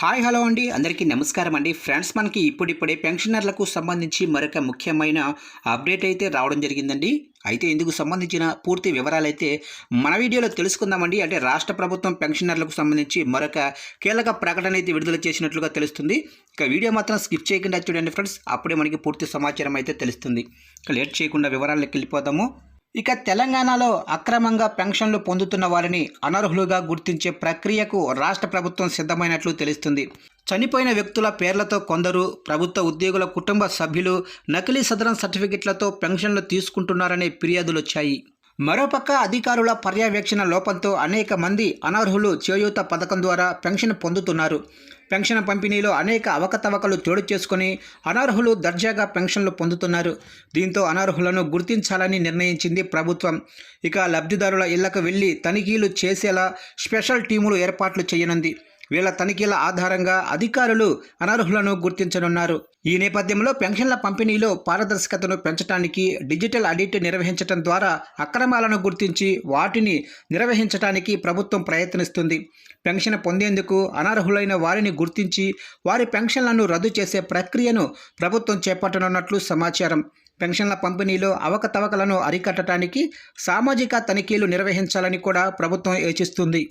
Hi hello అండి. అందరికీ నమస్కారం అండి. ఫ్రెండ్స్ మనకి ఇప్పుడిప్పుడే పెన్షనర్లకు సంబంధించి మరొక ముఖ్యమైన అప్డేట్ అయితే రావడం జరిగిందండి. అయితే ఇందుకు సంబంధించిన పూర్తి వివరాలు అయితే మన వీడియోలో తెలుసుకుందామండి. అంటే రాష్ట్ర ప్రభుత్వం పెన్షనర్లకు సంబంధించి మరొక కీలక ప్రకటన అయితే విడుదల చేసినట్లుగా తెలుస్తుంది. ఇక వీడియో మాత్రం స్కిప్ చేయకుండా చూడండి ఫ్రెండ్స్. అప్పుడే మనకి పూర్తి సమాచారం అయితే తెలుస్తుంది. ఇక లేట్ చేయకుండా వివరాలకు వెళ్ళిపోదాము. ఇక తెలంగాణలో అక్రమంగా పెన్షన్లు పొందుతున్న వారిని అనర్హులుగా గుర్తించే ప్రక్రియకు రాష్ట్ర ప్రభుత్వం సిద్ధమైనట్లు తెలుస్తుంది. చనిపోయిన వ్యక్తుల పేర్లతో కొందరు ప్రభుత్వ ఉద్యోగుల కుటుంబ సభ్యులు నకిలీ సదరం సర్టిఫికెట్లతో పెన్షన్లు తీసుకుంటున్నారనే ఫిర్యాదులు వచ్చాయి. మరోపక్క అధికారుల పర్యవేక్షణ లోపంతో అనేక మంది అనర్హులు చేయూత పథకం ద్వారా పెన్షన్ పొందుతున్నారు. పెన్షన్ పంపిణీలో అనేక అవకతవకలు చోటు చేసుకుని అనర్హులు దర్జాగా పెన్షన్లు పొందుతున్నారు. దీంతో అనర్హులను గుర్తించాలని నిర్ణయించింది ప్రభుత్వం. ఇక లబ్ధిదారుల ఇళ్ళకు వెళ్ళి తనిఖీలు చేసేలా స్పెషల్ టీములు ఏర్పాట్లు చేయనుంది. వీళ్ళ తనిఖీల ఆధారంగా అధికారులు అనర్హులను గుర్తించనున్నారు. ఈ నేపథ్యంలో పెన్షన్ల పంపిణీలో పారదర్శకతను పెంచడానికి డిజిటల్ ఆడిట్ నిర్వహించడం ద్వారా అక్రమాలను గుర్తించి వాటిని నిర్వహించడానికి ప్రభుత్వం ప్రయత్నిస్తుంది. పెన్షన్ పొందేందుకు అనర్హులైన వారిని గుర్తించి వారి పెన్షన్లను రద్దు చేసే ప్రక్రియను ప్రభుత్వం చేపట్టనున్నట్లు సమాచారం. పెన్షన్ల పంపిణీలో అవకతవకలను అరికట్టడానికి సామాజిక తనిఖీలు నిర్వహించాలని కూడా ప్రభుత్వం యోచిస్తుంది.